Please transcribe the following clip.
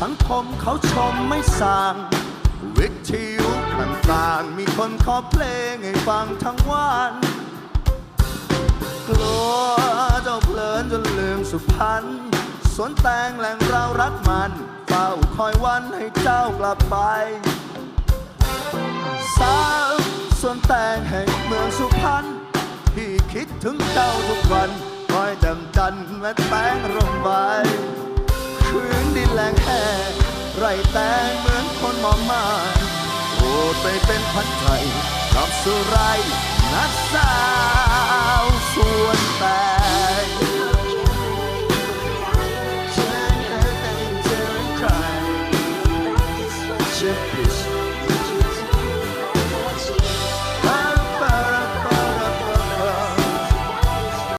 สังคมเขาชมไม่สั่งวิทยุต่างๆมีคนขอเพลงให้ฟังทั้งวันกลัวเจ้าเพลินจนลืมสุพรรณสวนแตงแหล่งเรารักมันเฝ้าคอยวันให้เจ้ากลับไปสาวสวนแตงแห่งเมืองสุพรรณพี่คิดถึงเจ้าทุกวันคอยจำจันแม่แตงร่มใบ แรงแค่ไรแตงเหมือนคนมองมานโอดไปเป็นพันไทยกับสุไรนัดสาวส่วนแตงชิญใครเป็นเชิญใคร Just